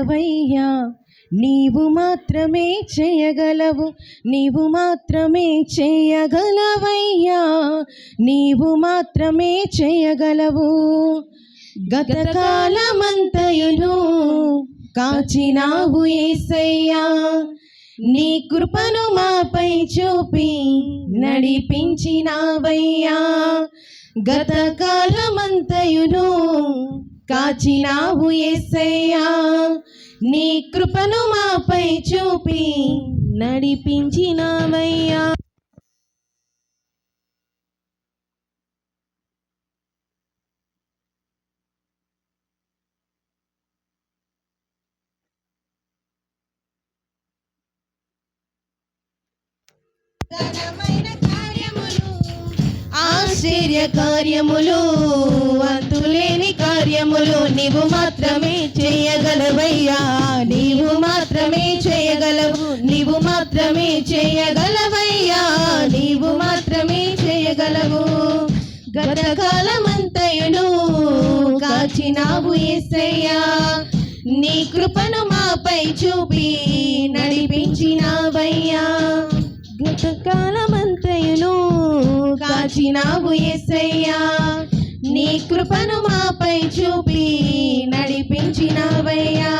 వయ్యా నీవు మాత్రమే చేయగలవు నీవు మాత్రమే చేయగలవయ్యా? నీవు మాత్రమే చేయగలవు. గతకాలమంతయును కాచినావు ఏసయ్యా. నీ కృపను మాపై చూపి నడిపించినావయ్యా. గతకాలమంతయును కాచినావు ఎస్సయ్యా నీ కృపను మాపై చూపి నడిపించినావయ్యా ఆశ్చర్య కార్యములు అంత కార్యములు నీవు మాత్రమే చేయగలవయ్యా. నీవు మాత్రమే చేయగలవు. నీవు మాత్రమే చేయగలవయ్యా. నీవు మాత్రమే చేయగలవు. గతకాలమంతయును కాచినావు ఎస్సయ్యా నీ కృపను మాపై చూపి నడిపించినావయ్యా. గతకాలమంతయును కాచినావు ఎస్సయ్యా నీ కృపను మాపై చూపి నడిపించినవయ్యా.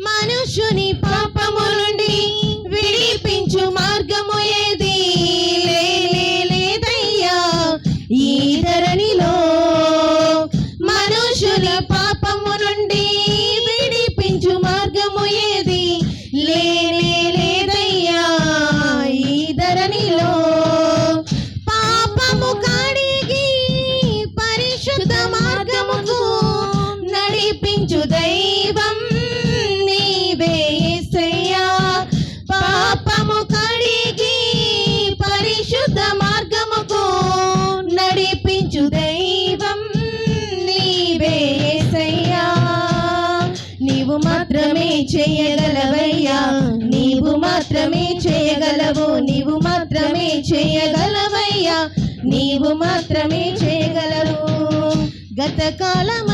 మనుషుని పాపము నుండి విడిపించు మార్గము ఏది? లేదయ్యా. ఈ ధరణిలో నడిపించు దైవం నీవేసయ్యా పాపము కడిగి పరిశుద్ధ మార్గముకు నడిపించు దైవం నీవేసయ్యా నీవు మాత్రమే చేయగలవయ్యా. నీవు మాత్రమే చేయగలవు. నీవు మాత్రమే చేయగలవయ్యా. నీవు మాత్రమే చేయగలవు. గతకాలం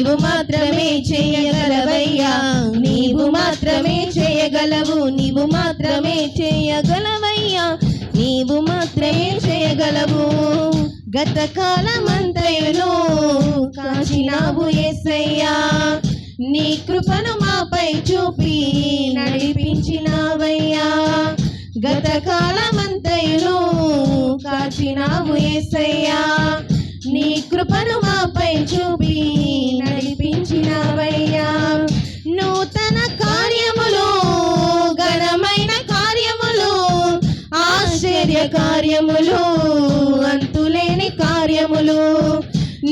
నీవు మాత్రమే చేయగలవయ్యా. నీవు మాత్రమే చేయగలవు. నీవు మాత్రమే చేయగలవయ్యా. నీవు మాత్రమే చేయగలవు. గత కాలమంతయును కాచినావు ఎస్సయ్యా నీ కృపను మాపై చూపి నడిపించినావయ్యా. గత కాలమంతయును కాచినావు ఎస్సయ్యా నీ కృపను మాపై చూపి నడిపించినవయ్యా. నూతన కార్యములు ఘనమైన కార్యములు ఆశ్చర్య కార్యములు అంతులేని కార్యములు.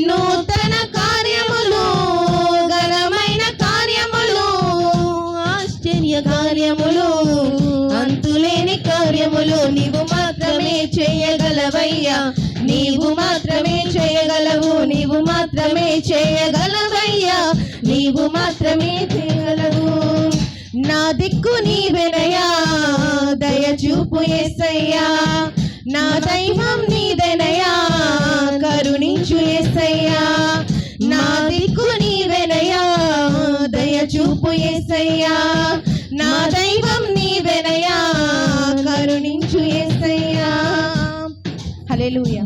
నూతన కార్యములు ఘనమైన కార్యములు ఆశ్చర్య కార్యములు అంతులేని కార్యములు నీవు మాత్రమే చేయగలవయ్యా. నీవు మాత్రమే చేయగలవు నీవు మాత్రమే చేయగలవయ్యా. నీవు మాత్రమే చేయగలవు నా దిక్కు నీవెనయా దయచూపు ఎస్సయ్యా నా దైవం నీదెనయా కరుణించు ఎస్సయ్యా నా దిక్కు నీవెనయా దయచూపు ఎస్సయ్యా నా దైవం నీవెనయా కరుణించు ఎస్సయ్యా హల్లెలూయా